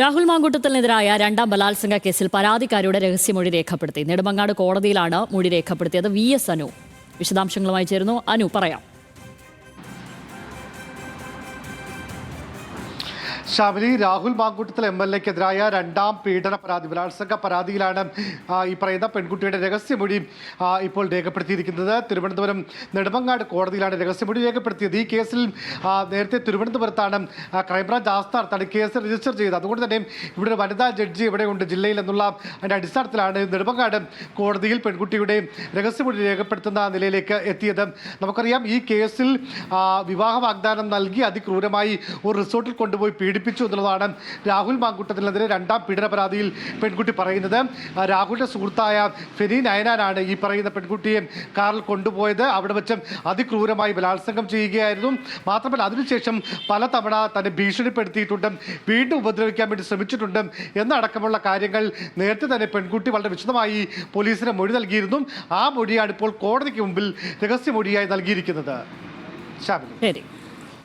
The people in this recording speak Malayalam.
രാഹുൽ മാങ്കൂട്ടത്തിനെതിരായ രണ്ടാം ബലാത്സംഗ കേസിൽ പരാതിക്കാരിയുടെ രഹസ്യമൊഴി രേഖപ്പെടുത്തി. നെടുമങ്ങാട് കോടതിയിലാണ് മൊഴി രേഖപ്പെടുത്തിയത് വി എസ് അനു. വിശദാംശങ്ങളുമായി ചേരുന്നു. അനു പറയാം. ശബരി രാഹുൽ മാങ്കൂട്ടത്തിൽ എം എൽ എക്കെതിരായ രണ്ടാം പീഡന പരാതി ബലാത്സംഗ പരാതിയിലാണ് ഈ പറയുന്ന പെൺകുട്ടിയുടെ രഹസ്യമൊഴി ഇപ്പോൾ രേഖപ്പെടുത്തിയിരിക്കുന്നത്. തിരുവനന്തപുരം നെടുമങ്ങാട് കോടതിയിലാണ് രഹസ്യമൊഴി രേഖപ്പെടുത്തിയത്. ഈ കേസിൽ നേരത്തെ തിരുവനന്തപുരത്താണ് ക്രൈംബ്രാഞ്ച് ആസ്ഥാനത്താണ് കേസ് രജിസ്റ്റർ ചെയ്തത്. അതുകൊണ്ട് തന്നെ ഇവിടെ ഒരു വനിതാ ജഡ്ജി ഇവിടെയുണ്ട് ജില്ലയിൽ എന്നുള്ള അതിന്റെ അടിസ്ഥാനത്തിലാണ് നെടുമങ്ങാട് കോടതിയിൽ പെൺകുട്ടിയുടെ രഹസ്യമൊഴി രേഖപ്പെടുത്തുന്ന നിലയിലേക്ക് എത്തിയത്. നമുക്കറിയാം ഈ കേസിൽ വിവാഹ വാഗ്ദാനം നൽകി അതിക്രൂരമായി ഒരു റിസോർട്ടിൽ കൊണ്ടുപോയി പീഡിപ്പിച്ചു എന്നുള്ളതാണ് രാഹുൽ മാങ്കുട്ടത്തിനെതിരെ രണ്ടാം പീഡന പരാതിയിൽ പെൺകുട്ടി പറയുന്നത്. രാഹുലിന്റെ സുഹൃത്തായ ഫെനി നയനാനാണ് ഈ പറയുന്ന പെൺകുട്ടിയെ കാറിൽ കൊണ്ടുപോയത്. അവിടെ വെച്ച് അതിക്രൂരമായി ബലാത്സംഗം ചെയ്യുകയായിരുന്നു. മാത്രമല്ല അതിനുശേഷം പലതവണ തന്നെ ഭീഷണിപ്പെടുത്തിയിട്ടുണ്ട്. വീണ്ടും ഉപദ്രവിക്കാൻ വേണ്ടി ശ്രമിച്ചിട്ടുണ്ട് എന്നടക്കമുള്ള കാര്യങ്ങൾ നേരത്തെ തന്നെ പെൺകുട്ടി വളരെ വിശദമായി പോലീസിന് മൊഴി നൽകിയിരുന്നു. ആ മൊഴിയാണ് ഇപ്പോൾ കോടതിക്ക് മുമ്പിൽ രഹസ്യമൊഴിയായി നൽകിയിരിക്കുന്നത്. ശരി.